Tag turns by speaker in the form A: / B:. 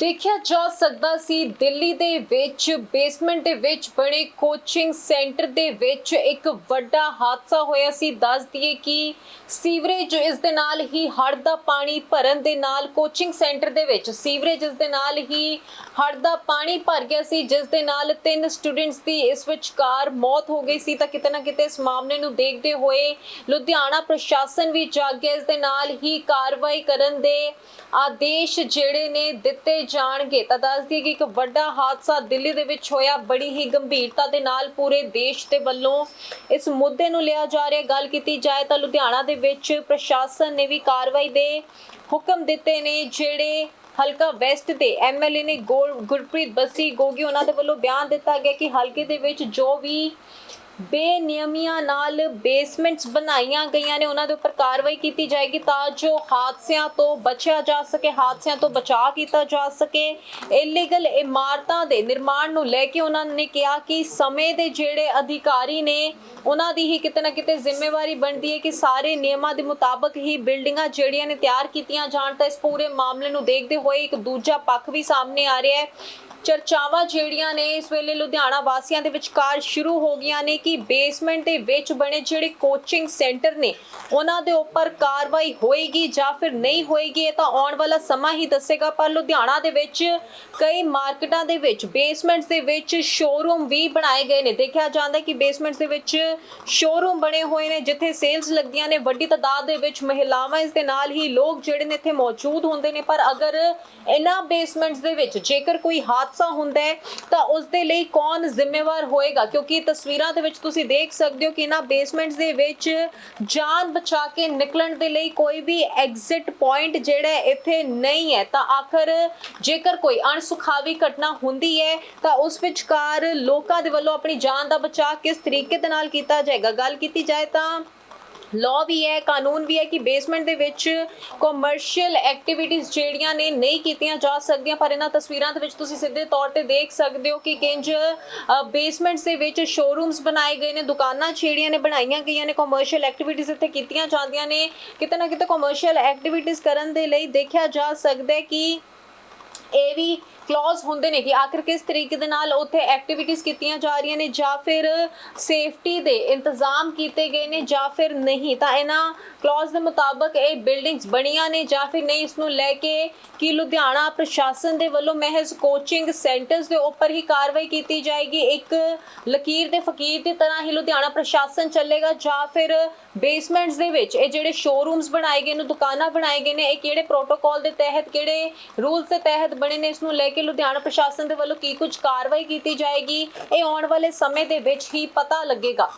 A: ਦੇਖਿਆ ਜਾ ਸਕਦਾ ਸੀ ਦਿੱਲੀ ਦੇ ਵਿੱਚ ਬੇਸਮੈਂਟ ਦੇ ਵਿੱਚ ਬਣੇ ਕੋਚਿੰਗ ਸੈਂਟਰ ਦੇ ਵਿੱਚ ਇੱਕ ਵੱਡਾ ਹਾਦਸਾ ਹੋਇਆ ਸੀ। ਦੱਸ ਦਈਏ ਕਿ ਸੀਵਰੇਜ ਇਸ ਦੇ ਨਾਲ ਹੀ ਹੜ੍ਹ ਦਾ ਪਾਣੀ ਭਰਨ ਦੇ ਨਾਲ ਕੋਚਿੰਗ ਸੈਂਟਰ ਦੇ ਵਿੱਚ ਸੀਵਰੇਜ ਇਸ ਦੇ ਨਾਲ ਹੀ ਹੜ੍ਹ ਦਾ ਪਾਣੀ ਭਰ ਗਿਆ ਸੀ, ਜਿਸ ਦੇ ਨਾਲ ਤਿੰਨ ਸਟੂਡੈਂਟਸ ਦੀ ਇਸ ਵਿਚਕਾਰ ਮੌਤ ਹੋ ਗਈ ਸੀ। ਤਾਂ ਕਿਤੇ ਨਾ ਕਿਤੇ ਇਸ ਮਾਮਲੇ ਨੂੰ ਦੇਖਦੇ ਹੋਏ ਲੁਧਿਆਣਾ ਪ੍ਰਸ਼ਾਸਨ ਵੀ ਜਾਗ ਗਿਆ ਇਸ ਦੇ ਨਾਲ ਹੀ ਕਾਰਵਾਈ ਕਰਨ ਦੇ ਆਦੇਸ਼ ਜਿਹੜੇ ਨੇ ਦਿੱਤੇ ਜਾਣਗੇ ਤਾਂ ਦੱਸ ਦਈਏ ਕਿ ਇੱਕ ਵੱਡਾ ਹਾਦਸਾ ਦਿੱਲੀ ਦੇ ਵਿੱਚ ਹੋਇਆ, ਬੜੀ ਹੀ ਗੰਭੀਰਤਾ ਦੇ ਨਾਲ ਪੂਰੇ ਦੇਸ਼ ਦੇ ਵੱਲੋਂ ਇਸ ਮੁੱਦੇ ਨੂੰ ਲਿਆ ਜਾ ਰਿਹਾ, ਗੱਲ ਕੀਤੀ ਜਾਏ ਤਾਂ ਲੁਧਿਆਣਾ ਦੇ ਵਿੱਚ ਪ੍ਰਸ਼ਾਸਨ ਨੇ ਵੀ ਕਾਰਵਾਈ ਦੇ ਹੁਕਮ ਦਿੱਤੇ ਨੇ, ਜਿਹੜੇ ਹਲਕਾ ਵੈਸਟ ਦੇ ਐਮਐਲਏ ਨੇ ਗੋਲ- ਗੁਰਪ੍ਰੀਤ ਬੱਸੀ ਗੋਗੀ ਉਹਨਾਂ ਦੇ ਵੱਲੋਂ ਬਿਆਨ ਦਿੱਤਾ ਗਿਆ ਕਿ ਹਲਕੇ ਦੇ ਵਿੱਚ ਜੋ ਵੀ ਬੇਨਿਯਮੀਆਂ ਨਾਲ ਬੇਸਮੈਂਟਸ ਬਣਾਈਆਂ ਗਈਆਂ ਨੇ। ਉਹਨਾਂ ਦੇ ਉੱਪਰ ਕਾਰਵਾਈ ਕੀਤੀ ਜਾਏਗੀ ਤਾਂ ਜੋ ਹਾਦਸਿਆਂ ਤੋਂ ਬਚਿਆ ਜਾ ਸਕੇ, ਹਾਦਸਿਆਂ ਤੋਂ ਬਚਾਅ ਕੀਤਾ ਜਾ ਸਕੇ। ਇਲੀਗਲ ਇਮਾਰਤਾਂ ਦੇ ਨਿਰਮਾਣ ਨੂੰ ਲੈ ਕੇ ਉਹਨਾਂ ਨੇ ਕਿਹਾ ਕਿ ਸਮੇਂ ਦੇ ਜਿਹੜੇ ਅਧਿਕਾਰੀ ਨੇ, ਉਹਨਾਂ ਦੀ ਹੀ ਕਿਤੇ ਨਾ ਕਿਤੇ ਜ਼ਿੰਮੇਵਾਰੀ ਬਣਦੀ ਹੈ ਕਿ ਸਾਰੇ ਨਿਯਮਾਂ ਦੇ ਮੁਤਾਬਕ ਹੀ ਬਿਲਡਿੰਗਾਂ ਜਿਹੜੀਆਂ ਨੇ ਤਿਆਰ ਕੀਤੀਆਂ ਜਾਣ। ਤਾਂ ਇਸ ਪੂਰੇ ਮਾਮਲੇ ਨੂੰ ਦੇਖਦੇ ਹੋਏ ਇੱਕ ਦੂਜਾ ਪੱਖ ਵੀ ਸਾਹਮਣੇ ਆ ਰਿਹਾ ਹੈ। ਚਰਚਾਵਾਂ ਜਿਹੜੀਆਂ ਨੇ ਇਸ ਵੇਲੇ ਲੁਧਿਆਣਾ ਵਾਸੀਆਂ ਦੇ ਵਿਚਕਾਰ ਸ਼ੁਰੂ ਹੋ ਗਈਆਂ ਨੇ ਕਿ ਬੇਸਮੈਂਟ ਦੇ ਵਿੱਚ ਬਣੇ ਜਿਹੜੇ ਕੋਚਿੰਗ ਸੈਂਟਰ ਨੇ, ਉਹਨਾਂ ਦੇ ਉੱਪਰ ਕਾਰਵਾਈ ਹੋਏਗੀ ਜਾਂ ਫਿਰ ਨਹੀਂ ਹੋਏਗੀ, ਇਹ ਤਾਂ ਆਉਣ ਵਾਲਾ ਸਮਾਂ ਹੀ ਦੱਸੇਗਾ, ਪਰ ਲੁਧਿਆਣਾ ਦੇ ਵਿੱਚ ਕਈ ਮਾਰਕੀਟਾਂ ਦੇ ਵਿੱਚ ਬੇਸਮੈਂਟਸ ਦੇ ਵਿੱਚ ਸ਼ੋਰੂਮ ਵੀ ਬਣਾਏ ਗਏ ਨੇ। ਦੇਖਿਆ ਜਾਂਦਾ ਕਿ ਬੇਸਮੈਂਟਸ ਦੇ ਵਿੱਚ ਸ਼ੋਰੂਮ ਬਣੇ ਹੋਏ ਨੇ, ਜਿੱਥੇ ਸੇਲਸ ਲੱਗਦੀਆਂ ਨੇ। ਵੱਡੀ ਤਾਦਾਦ ਦੇ ਵਿੱਚ ਮਹਿਲਾਵਾਂ ਇਸ ਦੇ ਨਾਲ ਹੀ ਲੋਕ ਜਿਹੜੇ ਨੇ ਇੱਥੇ ਮੌਜੂਦ ਹੁੰਦੇ ਨੇ। ਪਰ ਅਗਰ ਇਹਨਾਂ ਬੇਸਮੈਂਟਸ ਦੇ ਵਿੱਚ ਜੇਕਰ ਕੋਈ ਹਾਦਸਾ ਹੁੰਦਾ ਹੈ, ਤਾਂ ਉਸ ਦੇ ਲਈ ਕੌਣ ਜ਼ਿੰਮੇਵਾਰ ਹੋਏਗਾ? ਕਿਉਂਕਿ ਤਸਵੀਰਾਂ ਦੇ ਵਿੱਚ ਤੁਸੀਂ ਦੇਖ ਸਕਦੇ ਹੋ ਕਿ ਇਹਨਾਂ ਬੇਸਮੈਂਟਸ ਦੇ ਵਿੱਚ ਜਾਨ ਬਚਾ ਕੇ ਨਿਕਲਣ ਦੇ ਲਈ ਕੋਈ ਵੀ ਐਗਜ਼ਿਟ ਪੁਆਇੰਟ ਜਿਹੜਾ ਇੱਥੇ ਨਹੀਂ ਹੈ। ਤਾਂ ਆਖਰ ਜੇਕਰ ਕੋਈ ਅਣਸੁਖਾਵੀ ਘਟਨਾ ਹੁੰਦੀ ਹੈ, ਤਾਂ ਉਸ ਵਿਚਕਾਰ ਲੋਕਾਂ ਦੇ ਵੱਲੋਂ ਆਪਣੀ ਜਾਨ ਦਾ ਬਚਾਅ ਕਿਸ ਤਰੀਕੇ ਦੇ ਨਾਲ ਕੀਤਾ ਜਾਏਗਾ? ਗੱਲ ਕੀਤੀ ਜਾਏ ਤਾਂ ਲਾਅ ਵੀ ਹੈ, ਕਾਨੂੰਨ ਵੀ ਹੈ ਕਿ ਬੇਸਮੈਂਟ ਦੇ ਵਿੱਚ ਕਮਰਸ਼ੀਅਲ ਐਕਟੀਵਿਟੀਜ਼ ਜਿਹੜੀਆਂ ਨੇ ਨਹੀਂ ਕੀਤੀਆਂ ਜਾ ਸਕਦੀਆਂ, ਪਰ ਇਹਨਾਂ ਤਸਵੀਰਾਂ ਦੇ ਵਿੱਚ ਤੁਸੀਂ ਸਿੱਧੇ ਤੌਰ ਤੇ ਦੇਖ ਸਕਦੇ ਹੋ ਕਿ ਕਿੰਜ ਬੇਸਮੈਂਟਸ ਦੇ ਵਿੱਚ ਸ਼ੋਰੂਮਸ ਬਣਾਏ ਗਏ ਨੇ, ਦੁਕਾਨਾਂ ਜਿਹੜੀਆਂ ਨੇ ਬਣਾਈਆਂ ਗਈਆਂ ਨੇ ਕਮਰਸ਼ੀਅਲ ਐਕਟੀਵਿਟੀਜ਼ ਇੱਥੇ ਕੀਤੀਆਂ ਜਾਂਦੀਆਂ ਨੇ। ਕਿਤੇ ਨਾ ਕਿਤੇ ਕਮਰਸ਼ੀਅਲ ਐਕਟੀਵਿਟੀਜ਼ ਕਰਨ ਦੇ ਲਈ ਦੇਖਿਆ ਜਾ ਸਕਦਾ ਹੈ ਕਿ ਇਹ ਵੀ ਕਲੌਜ਼ ਹੁੰਦੇ ਨੇ ਕਿ ਆਖਰ ਕਿਸ ਤਰੀਕੇ ਦੇ ਨਾਲ ਉੱਥੇ ਐਕਟੀਵਿਟੀਜ਼ ਕੀਤੀਆਂ ਜਾ ਰਹੀਆਂ ਨੇ ਜਾਂ ਫਿਰ ਸੇਫਟੀ ਦੇ ਇੰਤਜ਼ਾਮ ਕੀਤੇ ਗਏ ਨੇ ਜਾਂ ਫਿਰ ਨਹੀਂ। ਤਾਂ ਇਹਨਾਂ ਕਲੌਜ਼ ਦੇ ਮੁਤਾਬਕ ਇਹ ਬਿਲਡਿੰਗਸ ਬਣੀਆਂ ਨੇ ਜਾਂ ਫਿਰ ਨਹੀਂ, ਇਸ ਨੂੰ ਲੈ ਕੇ ਕਿ ਲੁਧਿਆਣਾ ਪ੍ਰਸ਼ਾਸਨ ਦੇ ਵੱਲੋਂ ਮਹਿਜ਼ ਕੋਚਿੰਗ ਸੈਂਟਰਸ ਦੇ ਉੱਪਰ ਹੀ ਕਾਰਵਾਈ ਕੀਤੀ ਜਾਏਗੀ? ਇੱਕ ਲਕੀਰ ਦੇ ਫਕੀਰ ਦੀ ਤਰ੍ਹਾਂ ਹੀ ਲੁਧਿਆਣਾ ਪ੍ਰਸ਼ਾਸਨ ਚੱਲੇਗਾ ਜਾਂ ਫਿਰ ਬੇਸਮੈਂਟਸ ਦੇ ਵਿੱਚ ਇਹ ਜਿਹੜੇ ਸ਼ੋਰੂਮਸ ਬਣਾਏ ਗਏ ਨੇ, ਦੁਕਾਨਾਂ ਬਣਾਏ ਗਏ ਨੇ, ਇਹ ਕਿਹੜੇ ਪ੍ਰੋਟੋਕਾਲ ਦੇ ਤਹਿਤ, ਕਿਹੜੇ ਰੂਲਸ ਦੇ ਤਹਿਤ ਬਣੇ ਨੇ, ਇਸ ਨੂੰ ਲੈ ਕੇ ਲੁਧਿਆਣਾ ਪ੍ਰਸ਼ਾਸਨ ਦੇ ਵੱਲੋਂ ਕੀ ਕੁਝ ਕਾਰਵਾਈ ਕੀਤੀ ਜਾਏਗੀ, ਇਹ ਆਉਣ ਵਾਲੇ ਸਮੇਂ ਦੇ ਵਿੱਚ ਹੀ ਪਤਾ ਲੱਗੇਗਾ।